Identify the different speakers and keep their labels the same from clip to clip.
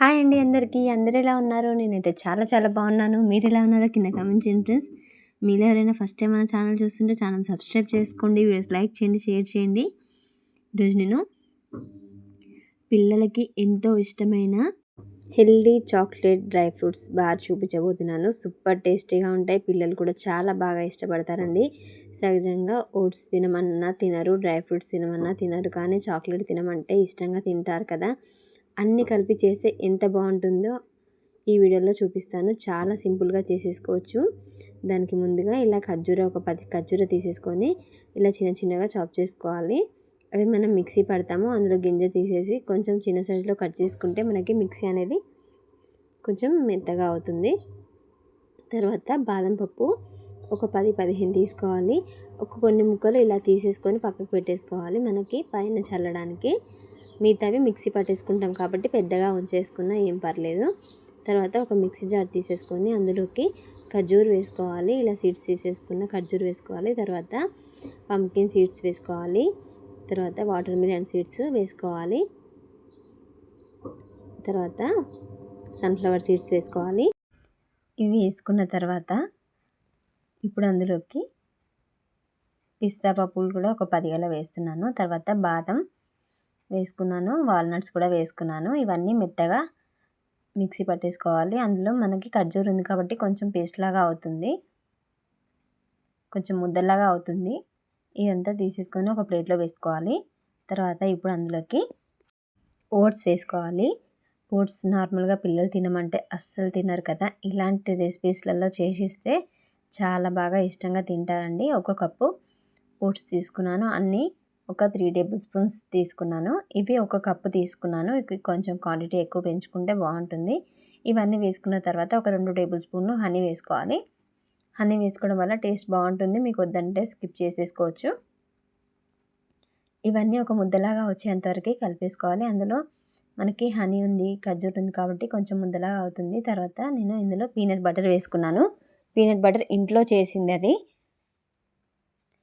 Speaker 1: Hi అండి అందరికీ. అందరు ఎలా ఉన్నారు? నేనైతే చాలా చాలా బాగున్నాను. మీరు ఎలా ఉన్నారో కింద కామెంట్ చేయండి ఫ్రెండ్స్. మీరు ఎవరైనా ఫస్ట్ టైం మన ఛానల్ చూస్తుంటే ఛానల్ సబ్స్క్రైబ్ చేసుకోండి. వీడియోస్ లైక్ చేయండి షేర్ చేయండి. ఈరోజు నేను పిల్లలకి ఎంతో ఇష్టమైన healthy chocolate dry fruits bar చూపించబోతున్నాను. సూపర్ టేస్టీగా ఉంటాయి. పిల్లలు కూడా చాలా బాగా ఇష్టపడతారండి. సహజంగా ఓట్స్ తినమన్నా తినరు డ్రై ఫ్రూట్స్ తినమన్నా తినరు కానీ చాక్లెట్ తినమంటే ఇష్టంగా తింటారు కదా. అన్నీ కలిపి చేస్తే ఎంత బాగుంటుందో ఈ వీడియోలో చూపిస్తాను. చాలా సింపుల్గా చేసేసుకోవచ్చు. దానికి ముందుగా ఇలా ఖర్జూర ఒక పది ఖర్జూర తీసేసుకొని ఇలా చిన్న చిన్నగా చాప్ చేసుకోవాలి. అవి మనం మిక్సీ పడతాము. అందులో గింజ తీసేసి కొంచెం చిన్న సైజులో కట్ చేసుకుంటే మనకి మిక్సీ అనేది కొంచెం మెత్తగా అవుతుంది. తర్వాత బాదం పప్పు ఒక పది పదిహేను తీసుకోవాలి. ఒక కొన్ని ముక్కలు ఇలా తీసేసుకొని పక్కకు పెట్టేసుకోవాలి. మనకి పైన చల్లడానికి మిగతావి మిక్సీ పట్టేసుకుంటాం కాబట్టి పెద్దగా ఉంచేసుకున్నా ఏం పర్లేదు. తర్వాత ఒక మిక్సీ జార్ తీసేసుకొని అందులోకి ఖర్జూర్ వేసుకోవాలి. ఇలా సీడ్స్ తీసేసుకున్న ఖర్జూర్ వేసుకోవాలి. తర్వాత పంకిన్ సీడ్స్ వేసుకోవాలి. తర్వాత వాటర్ మిలన్ సీడ్స్ వేసుకోవాలి. తర్వాత సన్ఫ్లవర్ సీడ్స్ వేసుకోవాలి. ఇవి వేసుకున్న తర్వాత ఇప్పుడు అందులోకి పిస్తా పప్పులు కూడా ఒక పది గల వేస్తున్నాను. తర్వాత బాదం వేసుకున్నాను వాల్నట్స్ కూడా వేసుకున్నాను. ఇవన్నీ మెత్తగా మిక్సీ పట్టేసుకోవాలి. అందులో మనకి ఖర్జూర్ ఉంది కాబట్టి కొంచెం పేస్ట్ లాగా అవుతుంది. కొంచెం ముద్దలాగా అవుతుంది. ఇదంతా తీసేసుకొని ఒక ప్లేట్లో వేసుకోవాలి. తర్వాత ఇప్పుడు అందులోకి ఓట్స్ వేసుకోవాలి. ఓట్స్ నార్మల్గా పిల్లలు తినమంటే అస్సలు తినరు కదా. ఇలాంటి రెసిపీస్లలో చేసిస్తే చాలా బాగా ఇష్టంగా తింటారండి. ఒక కప్పు ఓట్స్ తీసుకున్నాను. అన్నీ ఒక త్రీ టేబుల్ స్పూన్స్ తీసుకున్నాను. ఇవి ఒక కప్పు తీసుకున్నాను. ఇవి కొంచెం క్వాంటిటీ ఎక్కువ పెంచుకుంటే బాగుంటుంది. ఇవన్నీ వేసుకున్న తర్వాత ఒక రెండు టేబుల్ స్పూన్లు హనీ వేసుకోవాలి. హనీ వేసుకోవడం వల్ల టేస్ట్ బాగుంటుంది. మీకు వద్దంటే స్కిప్ చేసేసుకోవచ్చు. ఇవన్నీ ఒక ముద్దలాగా వచ్చేంతవరకు కలిపేసుకోవాలి. అందులో మనకి హనీ ఉంది ఖర్జూర్ ఉంది కాబట్టి కొంచెం ముద్దలాగా అవుతుంది. తర్వాత నేను ఇందులో పీనట్ బటర్ వేసుకున్నాను. పీనట్ బటర్ ఇంట్లో చేసింది అది.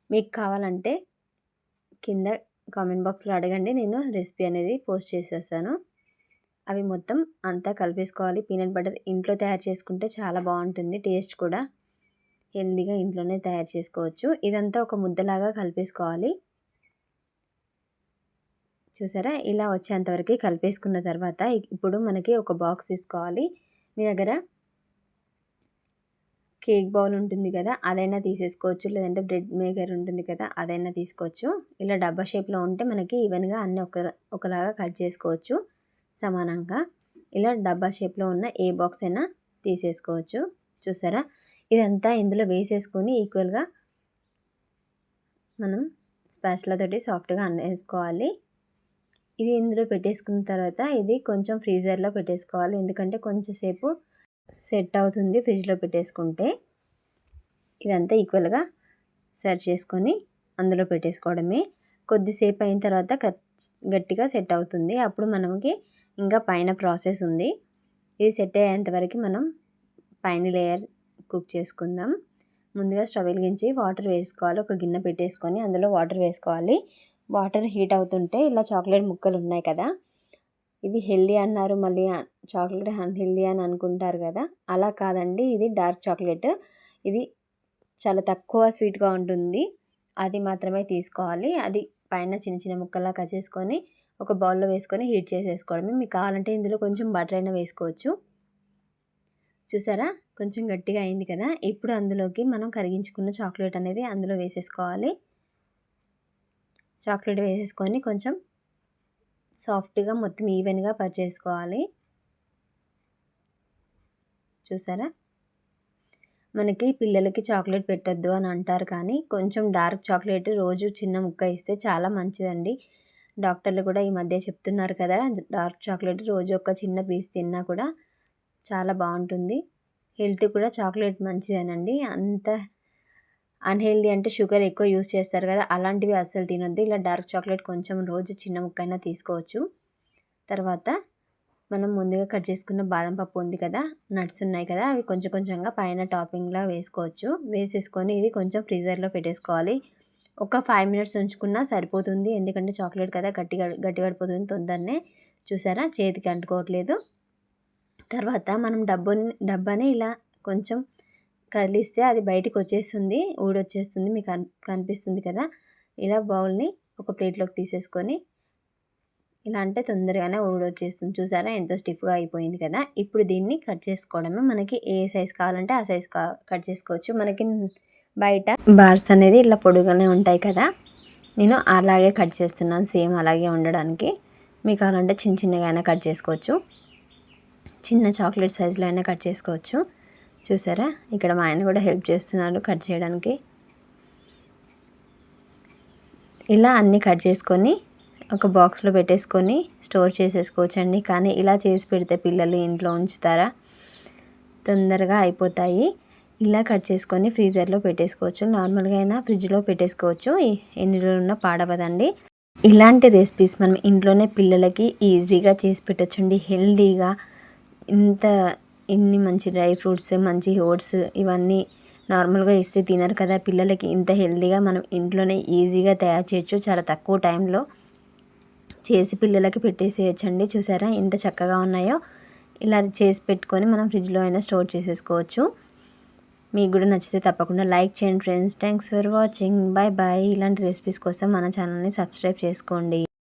Speaker 1: మీకు కావాలంటే కింద కామెంట్ బాక్స్లో అడగండి. నేను రెసిపీ అనేది పోస్ట్ చేసేస్తాను. అవి మొత్తం అంతా కలిపేసుకోవాలి. పీనట్ బటర్ ఇంట్లో తయారు చేసుకుంటే చాలా బాగుంటుంది. టేస్ట్ కూడా హెల్దీగా ఇంట్లోనే తయారు చేసుకోవచ్చు. ఇదంతా ఒక ముద్దలాగా కలిపేసుకోవాలి. చూసారా? ఇలా వచ్చేంతవరకు కలిపేసుకున్న తర్వాత ఇప్పుడు మనకి ఒక బాక్స్ తీసుకోవాలి. మీ దగ్గర కేక్ బౌల్ ఉంటుంది కదా అదైనా తీసేసుకోవచ్చు. లేదంటే బ్రెడ్ మేకర్ ఉంటుంది కదా అదైనా తీసుకోవచ్చు. ఇలా డబ్బా షేప్లో ఉంటే మనకి ఈవెన్గా అన్నీ ఒక ఒకలాగా కట్ చేసుకోవచ్చు సమానంగా. ఇలా డబ్బా షేప్లో ఉన్న ఏ బాక్స్ అయినా తీసేసుకోవచ్చు. చూసారా? ఇదంతా ఇందులో వేసేసుకొని ఈక్వల్గా మనం స్పాచ్లతోటి సాఫ్ట్గా వేసుకోవాలి ఇది ఇందులో పెట్టేసుకున్న తర్వాత ఇది కొంచెం ఫ్రీజర్లో పెట్టేసుకోవాలి. ఎందుకంటే కొంచెంసేపు సెట్ అవుతుంది ఫ్రిడ్జ్లో పెట్టేసుకుంటే. ఇదంతా ఈక్వల్గా సర్వ్ చేసుకొని అందులో పెట్టేసుకోవడమే. కొద్దిసేపు అయిన తర్వాత గట్టిగా సెట్ అవుతుంది. అప్పుడు మనకి ఇంకా పైన ప్రాసెస్ ఉంది. ఇది సెట్ అయ్యేంతవరకు మనం పైన లేయర్ కుక్ చేసుకుందాం. ముందుగా స్టవ్ వెలిగించి వాటర్ వేసుకోవాలి. ఒక గిన్నె పెట్టేసుకొని అందులో వాటర్ వేసుకోవాలి. వాటర్ హీట్ అవుతుంటే ఇలా చాక్లెట్ ముక్కలు ఉన్నాయి కదా ఇది హెల్దీ అన్నారు మళ్ళీ చాక్లెట్ అన్హెల్దీ అని అనుకుంటారు కదా. అలా కాదండి. ఇది డార్క్ చాక్లెట్. ఇది చాలా తక్కువ స్వీట్గా ఉంటుంది. అది మాత్రమే తీసుకోవాలి. అది పైన చిన్న చిన్న ముక్కలా కట్ చేసుకొని ఒక బౌల్లో వేసుకొని హీట్ చేసేసుకోవడమే. మీకు కావాలంటే ఇందులో కొంచెం బటర్ అయినా వేసుకోవచ్చు. చూసారా? కొంచెం గట్టిగా అయింది కదా. ఇప్పుడు అందులోకి మనం కరిగించుకున్న చాక్లెట్ అనేది అందులో వేసేసుకోవాలి. చాక్లెట్ వేసేసుకొని కొంచెం సాఫ్ట్గా మొత్తం ఈవెన్గా పర్చేసుకోవాలి. చూసారా? మనకి పిల్లలకి చాక్లెట్ పెట్టద్దు అని అంటారు కానీ కొంచెం డార్క్ చాక్లెట్ రోజు చిన్న ముక్క ఇస్తే చాలా మంచిదండి. డాక్టర్లు కూడా ఈ మధ్య చెప్తున్నారు కదా డార్క్ చాక్లెట్ రోజు ఒక చిన్న పీస్ తిన్నా కూడా చాలా బాగుంటుంది. హెల్త్ కూడా చాక్లెట్ మంచిదేనండి. అంత అన్హెల్దీ అంటే షుగర్ ఎక్కువ యూస్ చేస్తారు కదా అలాంటివి అస్సలు తినొద్దు. ఇలా డార్క్ చాక్లెట్ కొంచెం రోజు చిన్న ముక్కైనా తీసుకోవచ్చు. తర్వాత మనం ముందుగా కట్ చేసుకున్న బాదం పప్పు ఉంది కదా నట్స్ ఉన్నాయి కదా అవి కొంచెం కొంచెంగా పైన టాపింగ్లా వేసుకోవచ్చు. వేసేసుకొని ఇది కొంచెం ఫ్రీజర్లో పెట్టేసుకోవాలి. ఒక ఫైవ్ మినిట్స్ ఉంచుకున్నా సరిపోతుంది. ఎందుకంటే చాక్లెట్ కదా గట్టిగా గట్టి పడిపోతుంది తొందరనే. చూసారా? చేతికి అంటుకోవట్లేదు. తర్వాత మనం డబ్బుని డబ్బాని ఇలా కొంచెం కదిలిస్తే అది బయటికి వచ్చేస్తుంది ఊడొచ్చేస్తుంది మీకు కనిపిస్తుంది కదా. ఇలా బౌల్ని ఒక ప్లేట్లోకి తీసేసుకొని ఇలా అంటే తొందరగానే ఊడొచ్చేస్తుంది. చూసారా? ఎంత స్టిఫ్గా అయిపోయింది కదా. ఇప్పుడు దీన్ని కట్ చేసుకోవడమే. మనకి ఏ సైజ్ కావాలంటే ఆ సైజ్ కా కట్ చేసుకోవచ్చు. మనకి బయట బార్స్ అనేది ఇలా పొడుగానే ఉంటాయి కదా. నేను అలాగే కట్ చేస్తున్నాను. సేమ్ అలాగే ఉండడానికి. మీకు కావాలంటే చిన్న చిన్నగా అయినా కట్ చేసుకోవచ్చు. చిన్న చాక్లెట్ సైజులో అయినా కట్ చేసుకోవచ్చు. చూసారా? ఇక్కడ మా ఆయన కూడా హెల్ప్ చేస్తున్నారు కట్ చేయడానికి. ఇలా అన్నీ కట్ చేసుకొని ఒక బాక్స్లో పెట్టేసుకొని స్టోర్ చేసేసుకోవచ్చు అండి కానీ ఇలా చేసి పెడితే పిల్లలు ఇంట్లో ఉంచుతారా? తొందరగా అయిపోతాయి. ఇలా కట్ చేసుకొని ఫ్రీజర్లో పెట్టేసుకోవచ్చు. నార్మల్గా అయినా ఫ్రిడ్జ్లో పెట్టేసుకోవచ్చు. ఎన్ని రోజులు ఉన్నా పాడవదండి. ఇలాంటి రెసిపీస్ మనం ఇంట్లోనే పిల్లలకి ఈజీగా చేసి పెట్టచ్చండి. హెల్తీగా ఇంత ఇన్ని మంచి డ్రై ఫ్రూట్స్ మంచి ఓట్స్ ఇవన్నీ నార్మల్గా ఇస్తే తినరు కదా. పిల్లలకి ఇంత హెల్తీగా మనం ఇంట్లోనే ఈజీగా తయారు చేయొచ్చు. చాలా తక్కువ టైంలో చేసి పిల్లలకి పెట్టేసేయచ్చండి. చూసారా? ఎంత చక్కగా ఉన్నాయో. ఇలా చేసి పెట్టుకొని మనం ఫ్రిడ్జ్లో అయినా స్టోర్ చేసేసుకోవచ్చు. మీకు కూడా నచ్చితే తప్పకుండా లైక్ చేయండి friends. Thanks for watching. Bye bye ఇలాంటి రెసిపీస్ కోసం మన ఛానల్ని సబ్స్క్రైబ్ చేసుకోండి.